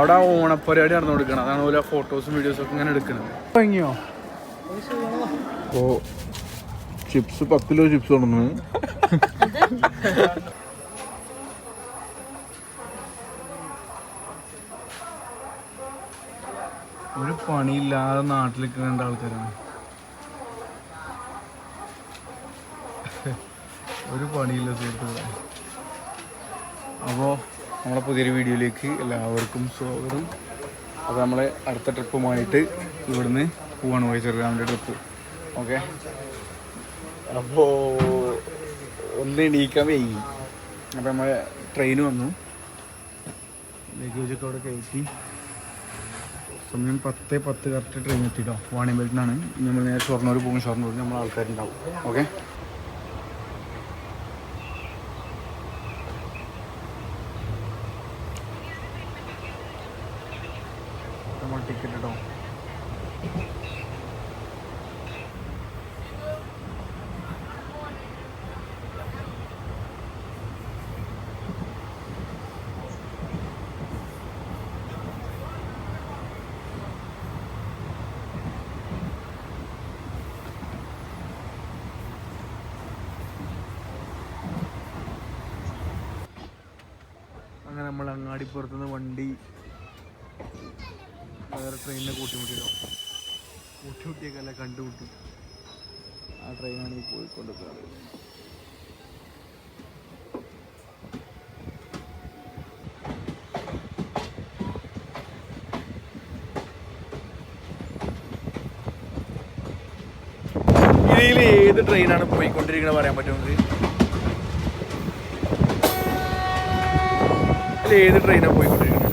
അവിടെ ഓണപ്പരിപാടി നടന്നു കൊടുക്കണം അതാണ് പോലെ ഫോട്ടോസും വീഡിയോസും ഒക്കെ ഇങ്ങനെ എടുക്കണത് ഭംഗിയോ ഓ ചിപ്സ് പത്ത് കിലോ ചിപ്സ് കൊണ്ടുവന്നു. ഒരു പണിയില്ലാതെ നാട്ടിൽ കണ്ട ആൾക്കാരാണ്. ഒരു പണിയില്ല സുഹൃത്തുക്കളെ. അപ്പോൾ നമ്മളെ പുതിയൊരു വീഡിയോയിലേക്ക് എല്ലാവർക്കും സ്വാഗതം. അപ്പോൾ നമ്മളെ അടുത്ത ട്രിപ്പുമായിട്ട് ഇവിടുന്ന് പോവാണ് പോയി ചെറുതാമിന്റെ ട്രിപ്പ്. ഓക്കെ? അപ്പോൾ ഒന്ന് എണീക്കാൻ വൈകി. അപ്പോൾ നമ്മളെ ട്രെയിൻ വന്നു. ലഗേജൊക്കെ അവിടെ കയറ്റി. സമയം പത്ത് പത്ത് കറക്റ്റ് ട്രെയിൻ എത്തിയിട്ടോ വാണിയമ്പലത്തിനാണ്. നമ്മൾ നേരെ ഷൊർണൂർ പോകും. ഷൊർണൂർ നമ്മൾ ആൾക്കാരുണ്ടാവും ഓക്കെ നമ്മൾ ടിക്കറ്റ് ഇട്ടോ അങ്ങനെ നമ്മൾ അങ്ങാടിപ്പുറത്തുനിന്ന് വണ്ടി വേറെ ട്രെയിനിനെ കൂട്ടിമുട്ടിയിടോ കൂട്ടിമുട്ടിയൊക്കെയല്ല കണ്ടുമുട്ടി. ആ ട്രെയിനാണ് ഈ പോയിക്കൊണ്ടിരിക്കുന്നത്. ഇതിൽ ഏത് ട്രെയിനാണ് പോയിക്കൊണ്ടിരിക്കുന്നത് പറയാൻ പറ്റുന്നത് ഇതിൽ ഏത് ട്രെയിനാണ് പോയിക്കൊണ്ടിരിക്കുന്നത്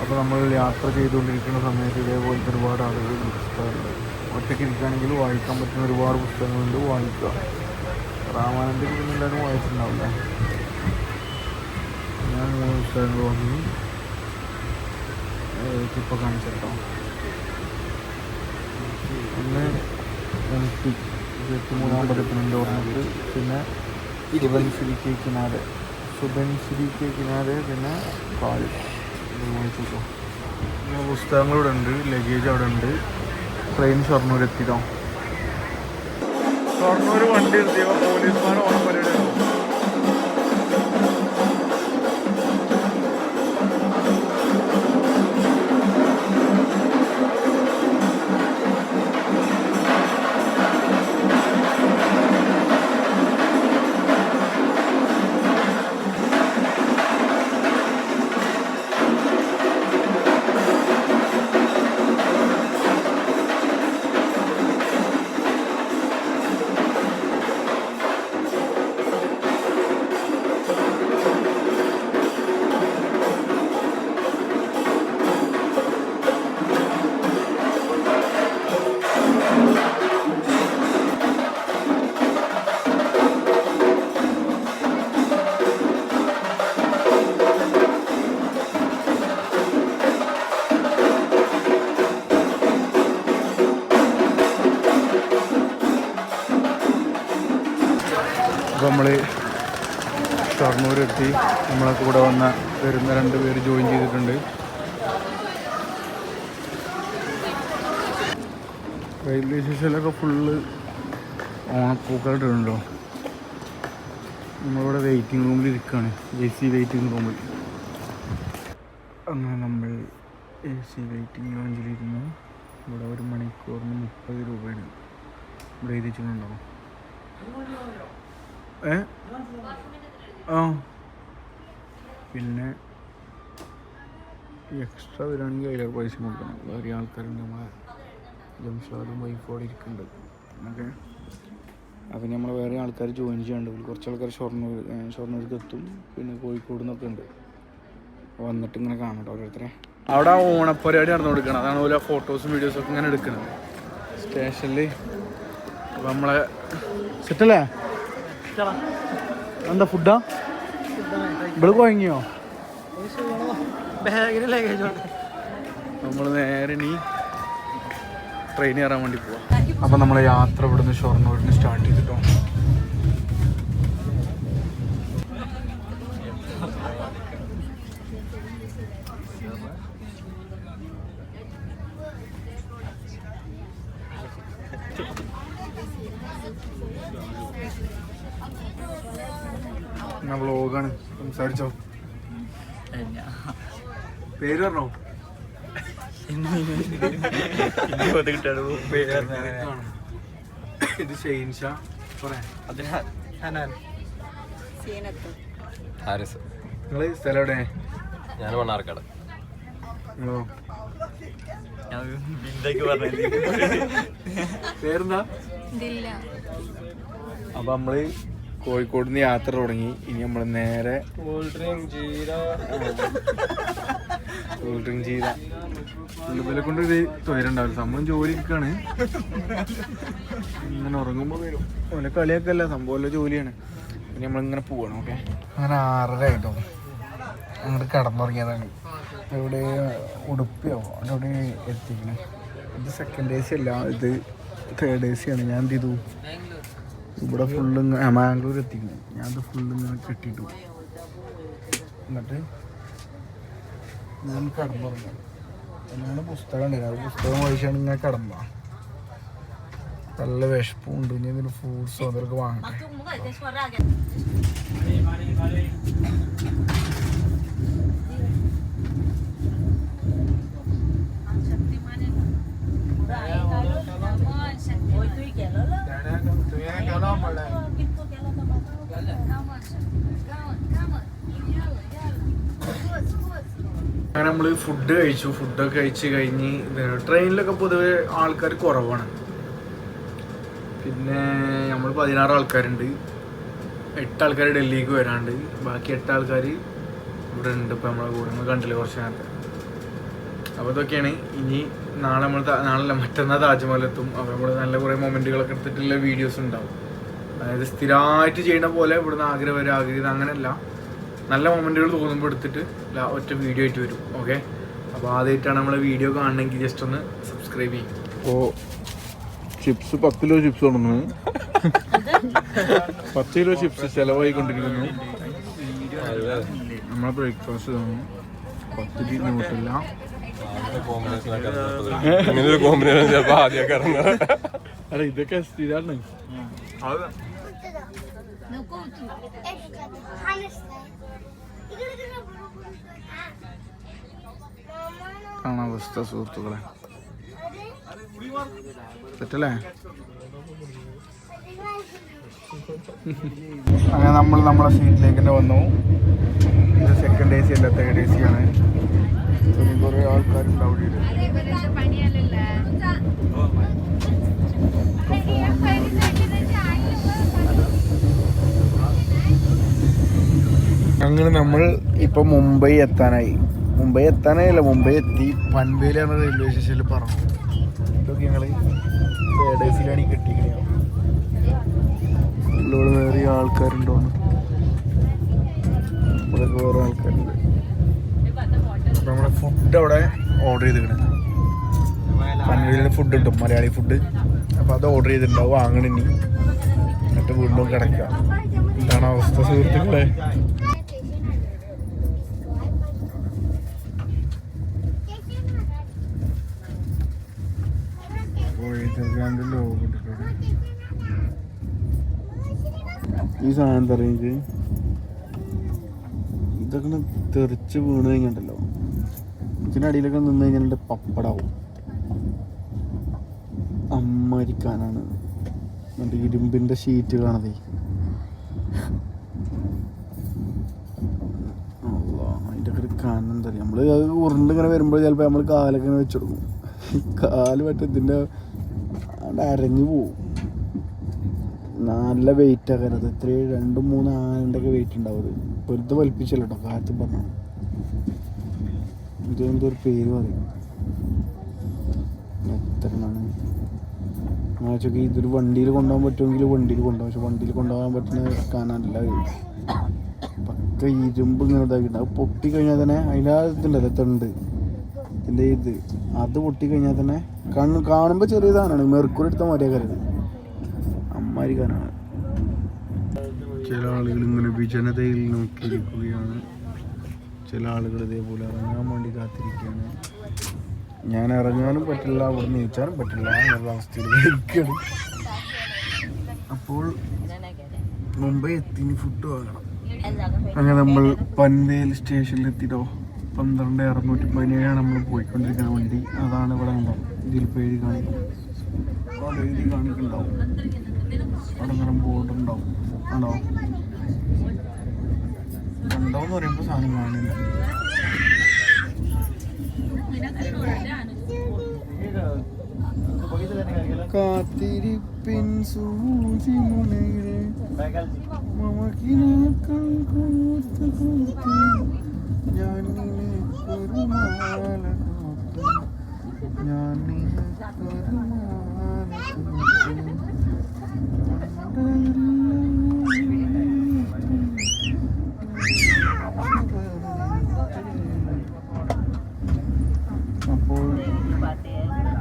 അപ്പോൾ നമ്മൾ യാത്ര ചെയ്തുകൊണ്ടിരിക്കുന്ന സമയത്ത് ഇതേപോലത്തെ ഒരുപാട് ആളുകൾ പുസ്തകമുണ്ട് ഒറ്റയ്ക്ക് ഇരിക്കുകയാണെങ്കിൽ വായിക്കാൻ പറ്റുന്ന ഒരുപാട് പുസ്തകങ്ങളുണ്ട്. വായിക്കുക. രാമാനന്ദ കുടുംബം വായിച്ചിട്ടുണ്ടാവില്ല. ഞാൻ മൂന്ന് പുസ്തകങ്ങൾ വാങ്ങി. ഇപ്പോൾ കാണിച്ചിട്ടോ ഒന്ന് എം ഇരുപത്തി മൂന്നാം പതിപ്പിനുണ്ട് ഓർമ്മക്ക്. പിന്നെ സുബൻ ശ്രീ കെ കിനാരെ സുബൻ ശ്രീ കെ കിനാരെ പിന്നെ കാളി വാങ്ങിച്ചോ പുസ്തകങ്ങൾ ഇവിടെ ഉണ്ട്. ലഗേജ് അവിടെ ഉണ്ട്. ട്രെയിൻ ഷൊർണൂർ എത്തിട്ടോ ഷൊർണൂർ വണ്ടി എത്തിയോ പോലീസ്മാർ ഓണം പരിപാടി അപ്പോൾ നമ്മൾ ഷൊർണൂരെത്തി. നമ്മളെ കൂടെ വന്ന വരുന്ന രണ്ട് പേര് ജോയിൻ ചെയ്തിട്ടുണ്ട്. റെയിൽവേ സ്റ്റേഷനിലൊക്കെ ഫുള്ള് ഓണപ്പൂക്കളിട്ടുണ്ടോ നമ്മളിവിടെ വെയിറ്റിംഗ് റൂമിൽ ഇരിക്കുകയാണ് എ സി വെയിറ്റിംഗ് റൂമിൽ അങ്ങനെ നമ്മൾ എ സി വെയിറ്റിംഗ് ലോഞ്ചിലിരുന്നു ഇവിടെ ഒരു മണിക്കൂറിന് മുപ്പത് രൂപയാണ്. ഇവിടെ എഴുതിച്ചിട്ടുണ്ടോ? പിന്നെ എക്സ്ട്രാ വരികയാണെങ്കിൽ അതിലേറെ പൈസ കൊടുക്കണം. വേറെ ആൾക്കാരുണ്ട് നമ്മളെ ജംഷാദും വൈഫോടെ ഇരിക്കുന്നുണ്ട്. ഓക്കെ. അപ്പം നമ്മൾ വേറെ ആൾക്കാർ ജോയിൻ ചെയ്യാണ്ട് കുറച്ച് ആൾക്കാർ ഷൊർണൂർ ഷൊർണൂർക്ക് എത്തും. പിന്നെ കോഴിക്കോട് നിന്നൊക്കെ ഉണ്ട്. വന്നിട്ട് ഇങ്ങനെ കാണട്ടോ ഓരോരുത്തരെ. അവിടെ ഓണപ്പരിപാടി നടന്നു കൊടുക്കണം. അതാണ് പോലെ ഫോട്ടോസും വീഡിയോസും ഒക്കെ ഇങ്ങനെ എടുക്കുന്നത് സ്റ്റേഷനിൽ നമ്മളെ സെറ്റല്ലേ? എന്താ ഫുഡാ? ഇവിടെ കുഴങ്ങിയോ ഉണ്ട്. നമ്മൾ നേരെ നീ ട്രെയിൻ കയറാൻ വേണ്ടി പോവാം. അപ്പം നമ്മൾ യാത്ര ഇവിടുന്ന് ഷൊർണൂരിന് സ്റ്റാർട്ട് ചെയ്തിട്ടോ. ഞാൻ വ്ളോഗാണ്. സംസാരിച്ചോ? പേര് പറഞ്ഞോ? ഇത് ഷെയിൻഷ. പറയാം ഹനാൻ ഹാരിസ്. നിങ്ങൾ സ്ഥലം എവിടെ? ഞാൻ മണ്ണാർക്കാട്. നിങ്ങളോ? പേരെന്താ? അപ്പൊ നമ്മൾ കോഴിക്കോട് നിന്ന് യാത്ര തുടങ്ങി. ഇനി നമ്മൾ നേരെ cool drink jeera. Cool drink ചെയ്ത ഉള്ളിപ്പലെ കൊണ്ട് ഇത് തൊയരുണ്ടാവില്ല സംഭവം ജോലി എടുക്കാണ് ഇങ്ങനെ ഉറങ്ങുമ്പോ വരും. ഓലെ കളിയൊക്കെ അല്ല സംഭവം ജോലിയാണ്. പിന്നെ നമ്മളിങ്ങനെ പോവാണ് ഓക്കെ? അങ്ങനെ ആറര ആയിട്ടോ. അങ്ങോട്ട് കിടന്നുറങ്ങിയതാണ്. ഇവിടെ ഉടുപ്പിയോ? അവിടെ എത്തിക്കണേ? ഇത് സെക്കൻഡ് എ സി അല്ല ഇത് തേർഡ് എ സി ആണ്. ഞാൻ എന്ത് ചെയ്തു? ഇവിടെ ഫുള്ള് മാംഗ്ലൂർ എത്തിക്കുന്നത് ഞാൻ ഇത് ഫുള്ള് ഇങ്ങനെ കെട്ടിട്ടു എന്നിട്ട് ഞാൻ കടമ്പ എന്നാണ് പുസ്തകം ഉണ്ടായിരുന്നത് അത് പുസ്തകം വായിച്ചാണ് ഇങ്ങനെ കടമ്പ നല്ല വിശപ്പും ഉണ്ട്. ഇനി എന്തെങ്കിലും ഫ്രൂട്ട്സോ അതൊക്കെ വാങ്ങട്ടെ. അങ്ങനെ നമ്മൾ ഫുഡ് കഴിച്ചു. ഫുഡൊക്കെ കഴിച്ച് കഴിഞ്ഞ് ട്രെയിനിലൊക്കെ പൊതുവെ ആൾക്കാർ കുറവാണ്. പിന്നെ നമ്മൾ പതിനാറ് ആൾക്കാരുണ്ട്. എട്ട് ആൾക്കാർ ഡൽഹിക്ക് വരാണ്ട്. ബാക്കി എട്ട് ആൾക്കാർ ഇവിടെ ഉണ്ട് ഇപ്പം നമ്മളെ കൂടെ. നമ്മൾ കണ്ടില്ല കുറച്ച് നേരത്തെ അപ്പോൾ ഇതൊക്കെയാണ്. ഇനി നാളെ നമ്മൾ നാളെ മറ്റന്നാൾ താജ്മഹൽ എത്തും. അപ്പോൾ നമ്മൾ നല്ല കുറേ മൊമെന്റുകളൊക്കെ എടുത്തിട്ടുള്ള വീഡിയോസ് ഉണ്ടാവും. അതായത് സ്ഥിരമായിട്ട് ചെയ്യുന്ന പോലെ ഇവിടുന്ന് ആഗ്രഹം വരെ ആഗ്രഹം അങ്ങനെയല്ല നല്ല മൊമെന്റുകൾ തോന്നുമ്പോൾ എടുത്തിട്ട് ഒറ്റ വീഡിയോ ആയിട്ട് വരും ഓക്കെ അപ്പോൾ ആദ്യമായിട്ടാണ് നമ്മൾ വീഡിയോ കാണണമെങ്കിൽ ജസ്റ്റ് ഒന്ന് സബ്സ്ക്രൈബ് ചെയ്യും. അപ്പോൾ ചിപ്സ് പത്ത് കിലോ ചിപ്സ് കൊണ്ടുവന്നു. പത്ത് കിലോ ചിപ്സ് ചിലവായിക്കൊണ്ടിരിക്കുന്നു നമ്മളെ ബ്രേക്ക്ഫാസ്റ്റ് തന്നു പത്ത് കിലോ കിട്ടില്ല. കോമ്പിനേഷൻ ആദ്യമൊക്കെ അല്ല ഇതൊക്കെ സ്ഥിരമാണ് കാണാൻ അവസ്ഥ സുഹൃത്തുക്കളെ. തെറ്റല്ലേ? അങ്ങനെ നമ്മൾ നമ്മളെ സീറ്റിലേക്ക് തന്നെ വന്നു. ഇത് സെക്കൻഡ് എ സി അല്ല തേർഡ് എ സി ആണ്. കുറേ ആൾക്കാരുണ്ട് അവിടെ. അങ്ങനെ നമ്മൾ ഇപ്പൊ മുംബൈ എത്താനായി. മുംബൈ എത്താനായില്ല മുംബൈ എത്തി. പൻവേലാണ് റെയിൽവേ സ്റ്റേഷനിൽ പറഞ്ഞു ഇതൊക്കെ എ സിയിലാണ് ഈ കെട്ടിക്കണേ വേറെ ആൾക്കാരുണ്ടോ ഇവിടെ വേറെ ആൾക്കാരുണ്ട്. നമ്മുടെ ഫുഡ് അവിടെ ഓർഡർ ചെയ്തിട്ടുണ്ട് പൻവേലിൽ ഫുഡ് കിട്ടും മലയാളി ഫുഡ് അപ്പൊ അത് ഓർഡർ ചെയ്തിട്ടുണ്ടാവും വാങ്ങണി എന്നിട്ട് വീണ്ടും കിടക്കുക എന്താണ് അവസ്ഥ സുഹൃത്തുക്കളെ. കോഴിക്കോട് ലോകം ഇട്ടിട്ടുണ്ട്. ഈ സാധനം എന്താ പറയുക ഇതൊക്കെ തെറിച്ച് വീണ് കഴിഞ്ഞിട്ടല്ലോ ഇതിന്റെ അടിയിലൊക്കെ നിന്ന് കഴിഞ്ഞാൽ പപ്പടാവും. അമ്മരിക്കാനാണ്. മറ്റേ ഇരുമ്പിന്റെ ഷീറ്റുകളാണതേ അതിന്റെ ഒക്കെ ഒരു കനം നമ്മൾ അത് ഉരുണ്ട് ഇങ്ങനെ വരുമ്പോൾ ചിലപ്പോൾ നമ്മൾ കാലൊക്കെ ഇങ്ങനെ വെച്ചെടുക്കും കാൽ മറ്റേ അരഞ്ഞു പോവും. നല്ല വെയിറ്റ് ആകരുത് ഇത്ര രണ്ടും മൂന്ന് ആനന്റെ ഒക്കെ വെയിറ്റ് ഉണ്ടാവും അത്. വെറുതെ വലിപ്പിച്ചല്ലോ കേട്ടോ കാറ്റ് പറഞ്ഞു ഇതെന്തോ ഒരു പേര് പറയും. എത്ര ഞാൻ ഇതൊരു വണ്ടിയിൽ കൊണ്ടുപോകാൻ പറ്റുമെങ്കിൽ വണ്ടിയിൽ കൊണ്ടുപോകാം. പക്ഷെ വണ്ടിയിൽ കൊണ്ടുപോകാൻ പറ്റുന്ന കാണാനില്ല പക്ക ഇരുമ്പ് ഇങ്ങനെ ഇതാക്കിയിട്ട് അത് പൊട്ടിക്കഴിഞ്ഞാൽ തന്നെ അതിന്റെ ഇതുണ്ടല്ലോ തണ്ട്. ഇതിന്റെ ഇത്. അത് പൊട്ടി കഴിഞ്ഞാൽ തന്നെ കണ്ണ് കാണുമ്പോൾ ചെറിയ സാധനമാണ്. മെർക്കുറി എടുത്ത മാറ്റിയ കരുത് അമ്മാരി കാനാണ് ചില ആളുകൾ ഇങ്ങനെ വിജനതയിൽ നോക്കിയിരിക്കുകയാണ്. ചില ആളുകൾ ഇതേപോലെ ഇറങ്ങാൻ വേണ്ടി കാത്തിരിക്കുകയാണ്. ഞാൻ ഇറങ്ങാനും പറ്റില്ല അവിടെ നീച്ചാനും പറ്റില്ല എന്നുള്ള അവസ്ഥയിൽ ഇരിക്കുകയാണ് അപ്പോൾ മുംബൈ എത്തി ഫുഡ് വാങ്ങണം. അങ്ങനെ നമ്മൾ പൻവേൽ സ്റ്റേഷനിൽ എത്തിട്ടോ പന്ത്രണ്ട് അറുന്നൂറ്റി പതിനേഴാണ് നമ്മൾ പോയിക്കൊണ്ടിരിക്കുന്ന വണ്ടി. അതാണ് ഇവിടെ ഉണ്ടാവും ഇതിൽ പേര് കാണിക്കും എഴുതി കാണിക്കുന്നുണ്ടാവും. അവിടെ ഇങ്ങനെ ബോർഡ് ഉണ്ടാവും. ഉണ്ടോ ഉണ്ടോ എന്ന് പറയുമ്പോൾ സാധനം കാണില്ല കാത്തിരിപ്പിൻ സൂചി മുനയിൽ മമക്കിനാക്കൾ കൂത്ത് കോർത്ത്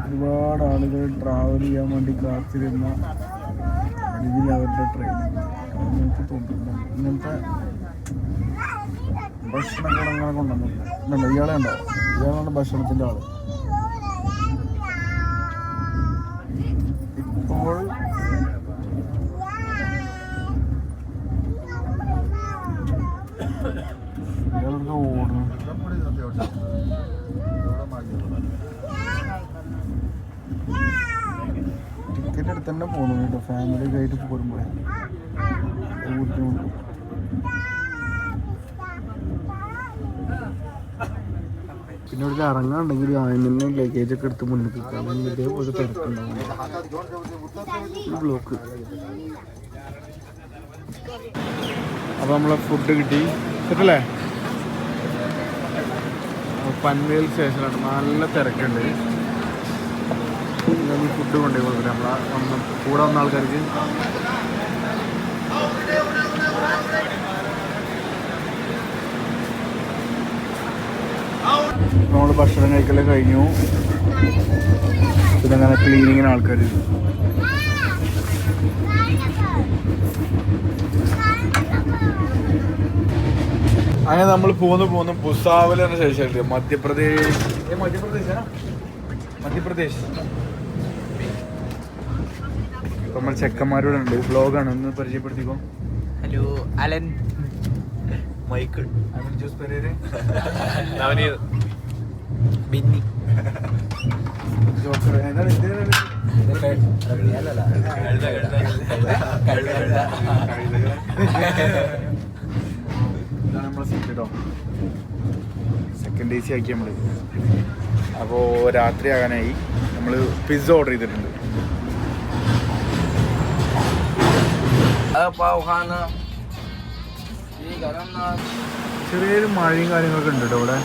ഒരുപാട് ആളുകൾ ട്രാവൽ ചെയ്യാൻ വേണ്ടി കാത്തിരുന്ന ഇതിൽ അവരുടെ ട്രെയിൻ നമുക്ക് തോന്നുന്നുണ്ട് ഇങ്ങനത്തെ ഭക്ഷണങ്ങൾ അങ്ങനെ കൊണ്ടുവന്നു ഇയാളെ ഉണ്ടോ? ഇയാളാണ് ഭക്ഷണത്തിന്റെ ആൾ. ഇപ്പോൾ ടിക്കറ്റ് എടുത്ത് തന്നെ പോകുന്നു കേട്ടോ. ഫാമിലി ആയിട്ട് പോരുമ്പോഴേ. ബുദ്ധിമുട്ട്. പിന്നെ ഇവിടെ ഇറങ്ങാണ്ടെങ്കിൽ ആദ്യം ലഗേജ് ഒക്കെ എടുത്ത് മുന്നിൽ ഇതേപോലെ തിരക്കുണ്ടാവും. ബ്ലോക്ക് അപ്പോൾ നമ്മളെ ഫുഡ് കിട്ടി. കിട്ടല്ലേ? പൻവേൽ സ്റ്റേഷനാണ് നല്ല തിരക്കുണ്ട്. ഫുഡ് കൊണ്ടേ കൊടുക്കില്ല നമ്മളെ ഒന്ന് കൂടെ വന്ന ആൾക്കാർക്ക്. നമ്മൾ ഭക്ഷണം കഴിക്കൽ കഴിഞ്ഞു. പിന്നെ അങ്ങനെ ക്ലീനിങ്ങിന് ആൾക്കാർ അങ്ങനെ നമ്മൾ പോന്ന് പോന്ന് ഭുസാവൽ എന്ന ശേഷമുണ്ട് മധ്യപ്രദേശ്. മധ്യപ്രദേശ്? മധ്യപ്രദേശാ. നമ്മൾ ചെക്കന്മാരോട് ഉണ്ട്. ബ്ലോഗാണ് ഒന്ന് പരിചയപ്പെടുത്തിക്കോ. Hello Alan. Michael. Jose Pereira. Navaneeth. Binny second A C ആക്കി നമ്മൾ അപ്പോൾ രാത്രി ആകാനായി നമ്മൾ പിസ്സ ഓർഡർ ചെയ്തിട്ടുണ്ട് ചെറിയൊരു മഴയും കാര്യങ്ങളൊക്കെ ഉണ്ട് കേട്ടോ ഇവിടെ.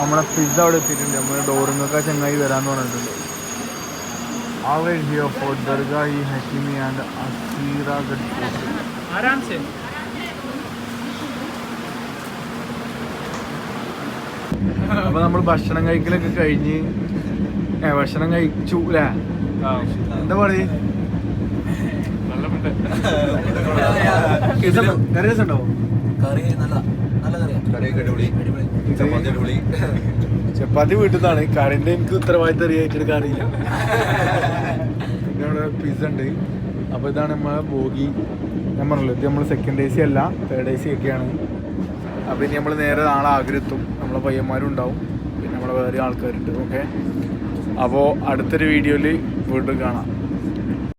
നമ്മളെ പിസ്സ അവിടെ എത്തിയിട്ടുണ്ട്. നമ്മുടെ ഡോറിങ്ങൊക്കെ ചങ്ങായി വരാന്ന് പറഞ്ഞിട്ടുണ്ട് അപ്പൊ അപ്പോൾ നമ്മൾ ഭക്ഷണം കഴിക്കലൊക്കെ കഴിഞ്ഞ് ഭക്ഷണം കഴിച്ചു അല്ലേ എന്താ പറയുക കറി രസമുണ്ടോ കറി നല്ല അടിപൊളി. ചപ്പാത്തി വീട്ടിൽ നിന്നാണ് കറിന്റെ എനിക്ക് ഉത്തരവാദിത്തം അറിയായിട്ട് അറിയില്ല പിന്നെ ഇവിടെ പിസ്സ ഉണ്ട്. അപ്പോൾ ഇതാണ് നമ്മളെ ബോഗി ഞാൻ പറഞ്ഞല്ലോ ഇത് നമ്മൾ സെക്കൻഡ് എ സി അല്ല തേർഡ് എ സി ഒക്കെയാണ്. അപ്പോൾ ഇനി നമ്മൾ നേരെ നാളെ ആഗ്രഹത്തും. നമ്മളെ പയ്യന്മാരും ഉണ്ടാവും. പിന്നെ നമ്മളെ വേറെ ആൾക്കാരുണ്ട് ഓക്കെ അപ്പോൾ അടുത്തൊരു വീഡിയോയിൽ വീണ്ടും കാണാം.